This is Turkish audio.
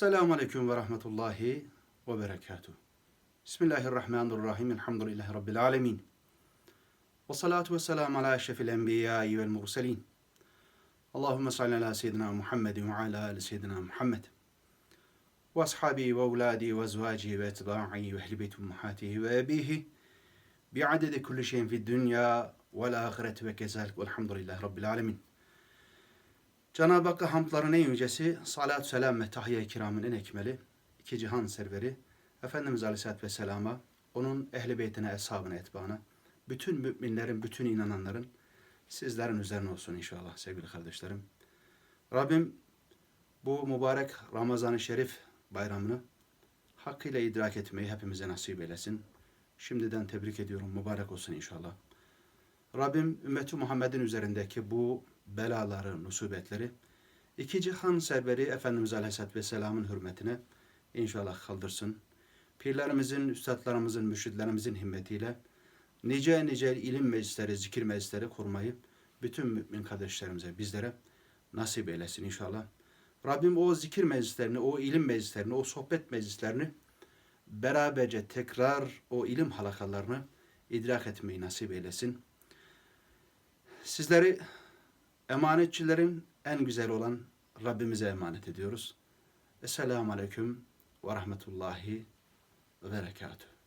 السلام عليكم ورحمة الله وبركاته. بسم الله الرحمن الرحيم. الحمد لله رب العالمين. والصلاة والسلام على أشرف الأنبياء والمرسلين. اللهم صل على سيدنا محمد وعلى آل سيدنا محمد. وأصحابي وأولادي وأزواجي وأتباعي وأهل بيت أمهاته وأبيه بعدد كل شيء في الدنيا والآخرة وكذلك والحمد لله رب العالمين. Cenab-ı Hakk'a hamdların en yücesi, salat selam ve tahiyye-i kiramın en ekmeli, iki cihan serveri, Efendimiz Aleyhisselatü Vesselam'a, onun ehli beytine, eshabına, etbana, bütün müminlerin, bütün inananların sizlerin üzerine olsun inşallah sevgili kardeşlerim. Rabbim bu mübarek Ramazan-ı Şerif bayramını hakkıyla idrak etmeyi hepimize nasip eylesin. Şimdiden tebrik ediyorum, mübarek olsun inşallah. Rabbim ümmeti Muhammed'in üzerindeki bu belaları, musibetleri iki cihan serveri Efendimiz Aleyhisselatü Vesselam'ın hürmetine inşallah kaldırsın. Pirlerimizin, üstadlarımızın, mürşidlerimizin himmetiyle nice nice ilim meclisleri, zikir meclisleri kurmayı bütün mümin kardeşlerimize, bizlere nasip eylesin inşallah. Rabbim o zikir meclislerini, o ilim meclislerini, o sohbet meclislerini beraberce tekrar o ilim halakalarını idrak etmeyi nasip eylesin. Sizleri emanetçilerin en güzel olan Rabbimize emanet ediyoruz. Esselamu Aleyküm ve Rahmetullahi ve Berekatuhu.